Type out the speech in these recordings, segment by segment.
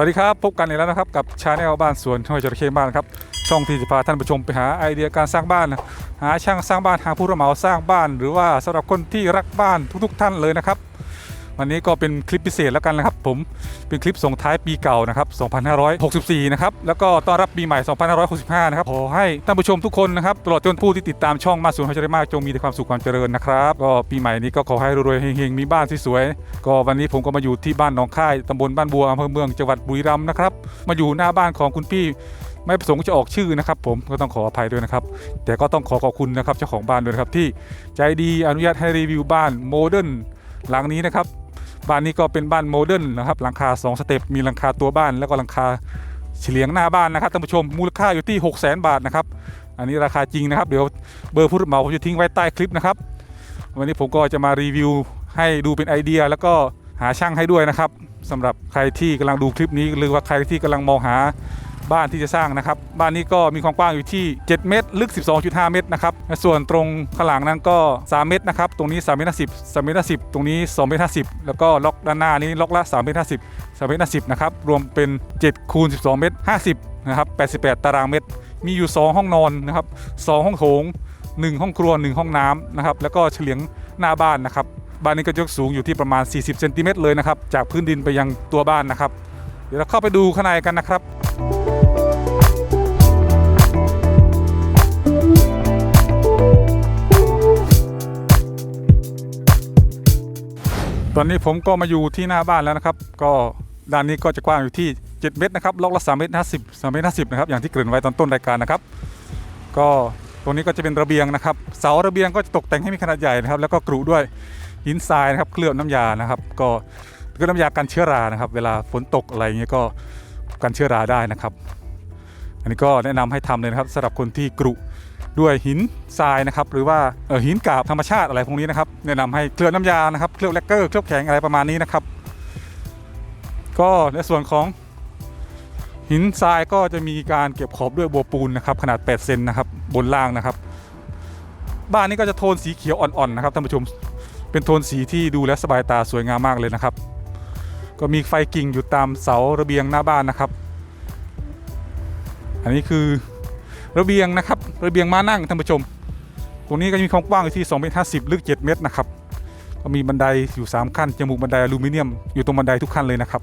วัสดีครับ พบกันอีกแล้วนะครับกับชาแนลบ้านสวนห้วยจระเข้บ้านครับช่องที่จะพาท่านผู้ชมไปหาไอเดียการสร้างบ้าน หาช่างสร้างบ้านหาผู้รับเหมาสร้างบ้าน หรือว่าสำหรับคนที่รักบ้านทุก ๆ ท่านเลยนะครับ วันนี้ก็เป็นคลิปพิเศษแล้วกันนะครับ ผมเป็นคลิปส่งท้ายปีเก่านะครับ 2564 นะครับ แล้วก็ต้อนรับปีใหม่ 2565 นะครับ ขอให้ท่านผู้ชมทุกคนนะครับตลอดจนผู้ที่ติดตามช่องมาสูนย์ฮัจเรมากจงมีแต่ความสุขความเจริญนะครับก็ปีใหม่นี้ก็ขอให้รวยๆเฮงๆมีบ้านสวยๆก็วันนี้ผมก็มาอยู่ที่บ้านหนองค่ายตำบลบ้านบัวอำเภอเมืองจังหวัดบุรีรัมย์นะครับมาอยู่หน้าบ้านของคุณพี่ไม่ประสงค์จะออกชื่อนะครับผมก็ต้องขออภัยด้วยนะครับ แต่ก็ต้องขอขอบคุณนะครับเจ้าของบ้านด้วยครับที่ใจดีอนุญาตให้รีวิวบ้านโมเดิร์นหลังนี้นะครับ บ้านนี้ก็เป็นบ้านโมเดิร์นนะครับหลังคา 2 สเต็ปมีหลังคาตัวบ้าน แล้วก็หลังคาเฉลียงหน้าบ้านนะครับท่านผู้ชมมูลค่าอยู่ที่ 6 0 0 0 0 0 บาทนะครับอันนี้ราคาจริงนะครับ เดี๋ยวเบอร์ผู้รับเหมาผมจะทิ้งไว้ใต้คลิปนะครับ วันนี้ผมก็จะมารีวิวให้ดูเป็นไอเดีย แล้วก็หาช่างให้ด้วยนะครับสำหรับใครที่กำลังดูคลิปนี้หรือว่าใครที่กำลังมองหา บ้านที่จะสร้างนะครับ บ้านนี้ก็มีความกว้างอยู่ที่ 7 เมตร ลึก 12.5 เมตรนะครับ ส่วนตรงข้างหลังนั้นก็ 3 เมตรนะครับ ตรงนี้3เมตร50 3เมตร50ตรงนี้2เมตร50แล้วก็ล็อกด้านหน้านี้ล็อกละ3เมตร50 3เมตร50นะครับ รวมเป็น7คูณ12 เมตร50นะครับ88ตารางเมตร มีอยู่ 2 ห้องนอนนะครับ2ห้องโถง1ห้องครัว1ห้องน้ำนะครับ แล้วก็เฉลียงหน้าบ้านนะครับ บ้านนี้ก็ยกสูงอยู่ที่ประมาณ 40 เซนติเมตรเลยนะครับ จากพื้นดินไปยังตัวบ้านนะครับ เดี๋ยวเราเข้าไปดูข้างในกันนะครับตอนนี้ผมก็มาอยู่ที่หน้าบ้านแล้วนะครับ ก็ด้านนี้ก็จะกว้างอยู่ที่ 7 เมตรนะครับล็อกละ3เมตร50 3เมตร50นะครับอย่างที่เกริ่นไว้ตอนต้นรายการนะครับ ก็ตรงนี้ก็จะเป็นระเบียงนะครับ เสาระเบียงก็จะตกแต่งให้มีขนาดใหญ่นะครับ แล้วก็กรุด้วยหินทรายนะครับเคลือบน้ำยานะครับ ก็ ก็น้ำยากันเชื้อรานะครับ เวลาฝนตกอะไรเงี้ยก็กันเชื้อราได้นะครับ อันนี้ก็แนะนำให้ทำเลยนะครับสำหรับคนที่กรุด้วยหินทรายนะครับ หรือว่าหินกาบธรรมชาติอะไรพวกนี้นะครับ แนะนำให้เคลือบน้ำยานะครับเคลือบแลกเกอร์เคลือบแข็งอะไรประมาณนี้นะครับ ก็ในส่วนของหินทรายก็จะมีการเก็บขอบด้วยบัวปูนนะครับ ขนาด 8 เซนนะครับ บนล่างนะครับ บ้านนี้ก็จะโทนสีเขียวอ่อนๆนะครับท่านผู้ชม เป็นโทนสีที่ดูและสบายตาสวยงามมากเลยนะครับ ก็มีไฟกิ่งอยู่ตามเสาระเบียงหน้าบ้านนะครับ อันนี้คือระเบียงนะครับระเบียงม้านั่งท่านผู้ชม ตรงนี้ก็จะมีความกว้างอยู่ที่2เมตร50 ลึก 7 เมตรนะครับ ก็มีบันไดอยู่ 3 ขั้น จมูกบันไดอลูมิเนียมอยู่ตรงบันไดทุกขั้นเลยนะครับ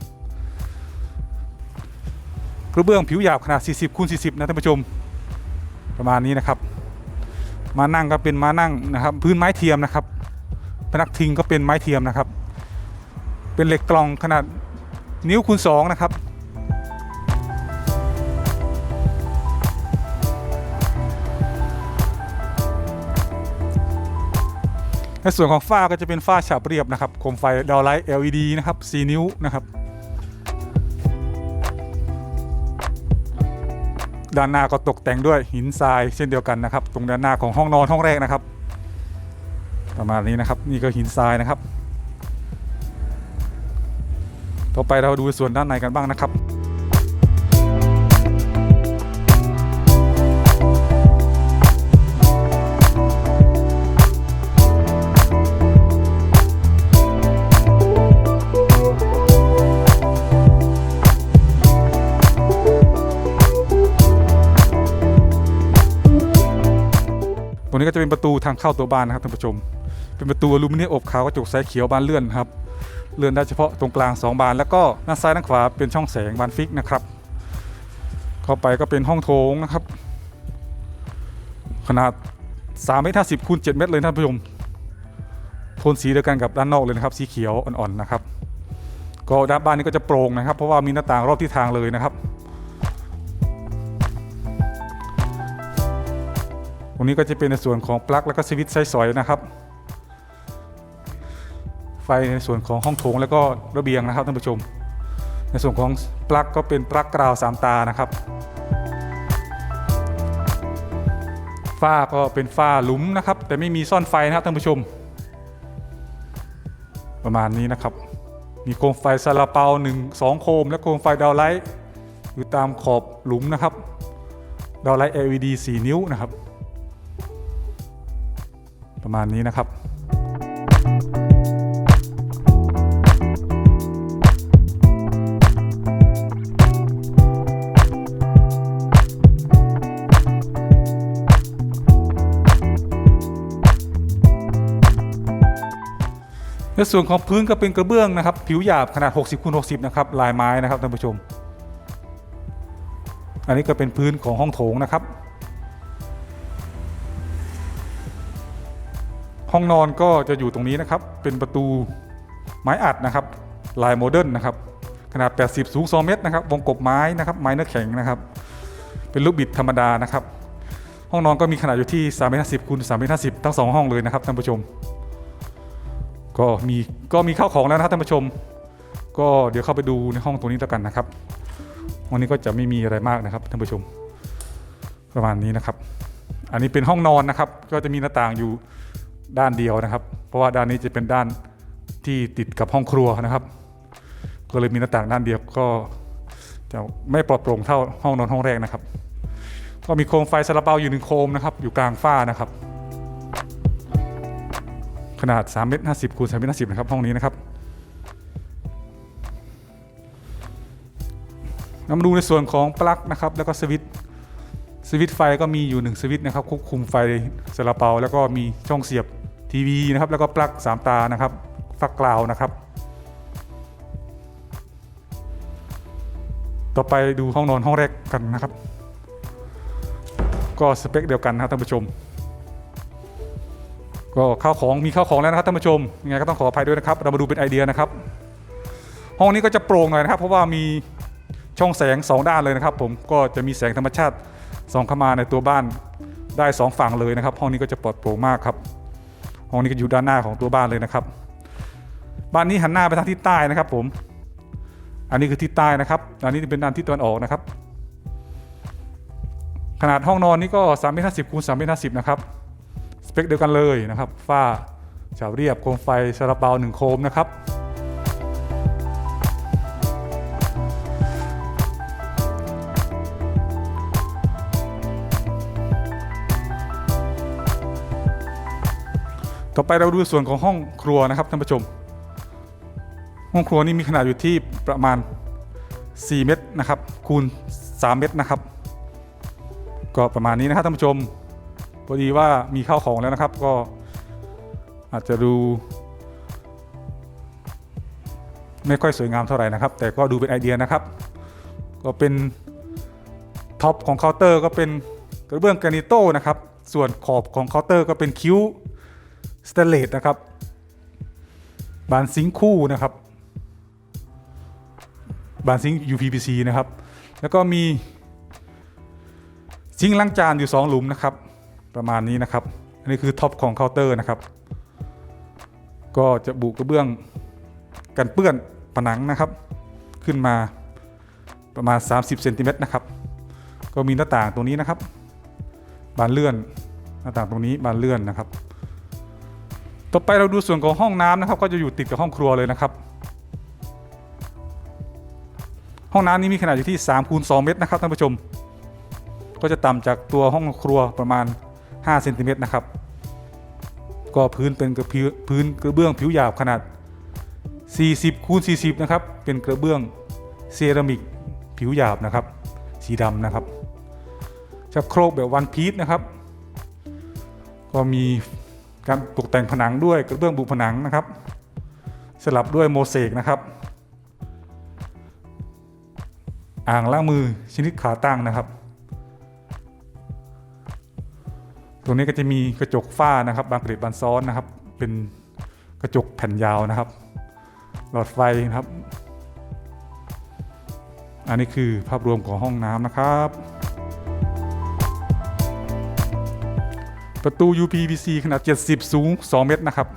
กระเบื้องผิวหยาบขนาด 40คูณ40 นะท่านผู้ชม ประมาณนี้นะครับ มานั่งก็เป็นม้านั่งนะครับ พื้นไม้เทียมนะครับพนักพิงก็เป็นไม้เทียมนะครับ เป็นเหล็กกล่องขนาดนิ้วคูณ2นะครับ ในส่วนของฝ้าก็จะเป็นฝ้าฉาบเรียบนะครับโคมไฟดาวไลท์ LED นะครับ 4 นิ้วนะครับ ด้านหน้าก็ตกแต่งด้วยหินทรายเช่นเดียวกันนะครับ ตรงด้านหน้าของห้องนอนห้องแรกนะครับ ประมาณนี้นะครับ นี่ก็หินทรายนะครับ ต่อไปเราดูส่วนด้านในกันบ้างนะครับตรงนี้ก็จะเป็นประตูทางเข้าตัวบ้านนะครับท่านผู้ชม เป็นประตูอลูมิเนียมอบขาวกระจกสายเขียวบานเลื่อนครับ เลื่อนได้เฉพาะตรงกลาง 2 บาน แล้วก็ด้านซ้ายด้านขวาเป็นช่องแสงบานฟิกนะครับ เข้าไปก็เป็นห้องโถงนะครับ ขนาด3เมตร50คูณ7เมตรเลยท่านผู้ชมโทนสีเดียวกันกับด้านนอกเลยนะครับ สีเขียวอ่อนๆนะครับ ก็ด้านบ้านนี้ก็จะโปร่งนะครับ เพราะว่ามีหน้าต่างรอบทิศทางเลยนะครับตรงนี้ก็จะเป็นในส่วนของปลั๊กแล้วก็สวิตช์ใช้สอยนะครับ ไฟในส่วนของห้องโถงแล้วก็ระเบียงนะครับท่านผู้ชม ในส่วนของปลั๊กก็เป็นปลั๊กกราวสามตานะครับฝ้าก็เป็นฝ้าหลุมนะครับ แต่ไม่มีซ่อนไฟนะครับท่านผู้ชม ประมาณนี้นะครับ มีโคมไฟซาลาเปาหนึ่งสองโคม และโคมไฟดาวไลท์อยู่ตามขอบหลุมนะครับดาวไลท์ LED 4 นิ้วนะครับ ประมาณนี้นะครับ ส่วนของพื้นก็เป็นกระเบื้องนะครับ ผิวหยาบขนาด 60คูณ60 นะครับ ลายไม้นะครับท่านผู้ชม อันนี้ก็เป็นพื้นของห้องโถงนะครับ ห้องนอนก็จะอยู่ตรงนี้นะครับ เป็นประตูไม้อัดนะครับ ลายโมเดิร์นนะครับ ขนาด 80 สูง 2 เมตรนะครับ วงกบไม้นะครับ ไม้เนื้อแข็งนะครับ เป็นลูกบิดธรรมดานะครับ ห้องนอนก็มีขนาดอยู่ที่3เมตร50คูณ3เมตร50ทั้งสองห้องเลยนะครับท่านผู้ชม ก็มีก็มีข้าวของแล้วนะครับท่านผู้ชม ก็เดี๋ยวเข้าไปดูในห้องตรงนี้แล้วกันนะครับห้องนี้ก็จะไม่มีอะไรมากนะครับท่านผู้ชม ประมาณนี้นะครับ อันนี้เป็นห้องนอนนะครับ ก็จะมีหน้าต่างอยู่ด้านเดียวนะครับ เพราะว่าด้านนี้จะเป็นด้านที่ติดกับห้องครัวนะครับ ก็เลยมีหน้าต่างด้านเดียวก็จะไม่ปลอดโปร่งเท่าห้องนอนห้องแรกนะครับ ก็มีโคมไฟซาลาเปาอยู่หนึ่งโคมนะครับ อยู่กลางฝ้านะครับ นาด3เมตร50คูณ3เมตร50นะครับห้องนี้นะครับนำมาดูในส่วนของปลั๊กนะครับแล้วก็สวิตช์สวิตไฟก็มีอยู่ 1 สวิตช์นะครับควบคุมไฟซาลาเปา แล้วก็มีช่องเสียบทีวีนะครับแล้วก็ปลั๊ก3ตานะครับฟักกราวนะครับ ต่อไปดูห้องนอนห้องแรกกันนะครับ ก็สเปคเดียวกันนะครับท่านผู้ชม ก็ข้าวของมีข้าวของแล้วนะครับท่านผู้ชมยังไงก็ต้องขออภัยด้วยนะครับ เรามาดูเป็นไอเดียนะครับ ห้องนี้ก็จะโปร่งหน่อยนะครับ เพราะว่ามีช่องแสง 2 ด้านเลยนะครับ ผมก็จะมีแสงธรรมชาติส่องเข้ามาในตัวบ้านได้ 2 ฝั่งเลยนะครับ ห้องนี้ก็จะปลอดโปร่งมากครับ ห้องนี้ก็อยู่ด้านหน้าของตัวบ้านเลยนะครับ บ้านนี้หันหน้าไปทางทิศใต้นะครับ ผม อันนี้คือทิศใต้นะครับ อันนี้เป็นด้านทิศตะวันออกนะครับ ขนาดห้องนอนนี่ก็3เมตร50คูณ3เมตร50นะครับ เปคเดียวกันเลยนะครับฝ้าฉาบเรียบโคมไฟซาลาเปาหนึ่งโคมนะครับต่อไปเราดูส่วนของห้องครัวนะครับท่านผู้ชม ห้องครัวนี่มีขนาดอยู่ที่ประมาณ 4 เมตรนะครับคูณ 3 เมตรนะครับ ก็ประมาณนี้นะครับท่านผู้ชม พอดีว่ามีข้าวของแล้วนะครับ ก็อาจจะดู ไม่ค่อยสวยงามเท่าไหร่นะครับ แต่ก็ดูเป็นไอเดียนะครับ ก็เป็นท็อปของเคาน์เตอร์ก็เป็นกระเบื้องแกรนิโต้นะครับ ส่วนขอบของเคาน์เตอร์ก็เป็นคิ้วสเตเลสนะครับบานซิงคู่นะครับบานซิง UPVC นะครับ แล้วก็มีซิงล้างจานอยู่ 2 หลุมนะครับ ประมาณนี้นะครับ อันนี้คือท็อปของเคาน์เตอร์นะครับ ก็จะบุกระเบื้องกันเปื้อนผนังนะครับ ขึ้นมาประมาณ 30เซนติเมตรนะครับ ก็มีหน้าต่างตรงนี้นะครับ บานเลื่อนหน้าต่างตรงนี้บานเลื่อนนะครับ ต่อไปเราดูส่วนของห้องน้ำนะครับ ก็จะอยู่ติดกับห้องครัวเลยนะครับ ห้องน้ำนี้มีขนาดอยู่ที่3คูณ2เมตรนะครับท่านผู้ชม ก็จะต่ำจากตัวห้องครัวประมาณ 5เซนติเมตรนะครับ ก็พื้นเป็นกระพื้นพื้นกระเบื้องผิวหยาบขนาด 40คูณ40 นะครับ เป็นกระเบื้องเซรามิกผิวหยาบนะครับ สีดำนะครับชักโครกแบบวันพีซนะครับ ก็มีการตกแต่งผนังด้วยกระเบื้องบุผนังนะครับ สลับด้วยโมเสกนะครับ อ่างล้างมือชนิดขาตั้งนะครับ ตรงนี้ก็จะมีกระจกฝ้านะครับบางเกล็ดบางซ้อนนะครับ เป็นกระจกแผ่นยาวนะครับ หลอดไฟนะครับ อันนี้คือภาพรวมของห้องน้ำนะครับ ประตู UPVC ขนาด 70 สูง 2 เมตรนะครับ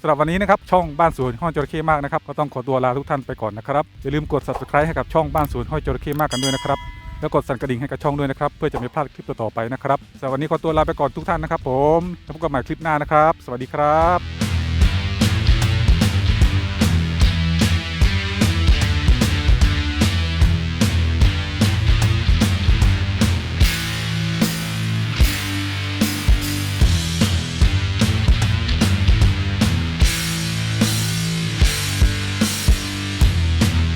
สำหรับวันนี้นะครับช่องบ้านสวนห้อยจระเข้มากนะครับก็ต้องขอตัวลาทุกท่านไปก่อนนะครับอย่าลืมกด subscribe ให้กับช่องบ้านสวนห้อยจระเข้มากกันด้วยนะครับ แล้วกดสั่นกระดิ่งให้กับช่องด้วยนะครับ เพื่อจะไม่พลาดคลิปต่อๆไปนะครับสำหรับวันนี้ขอตัวลาไปก่อนทุกท่านนะครับ ผมแล้วพบกันใหม่คลิปหน้านะครับ สวัสดีครับ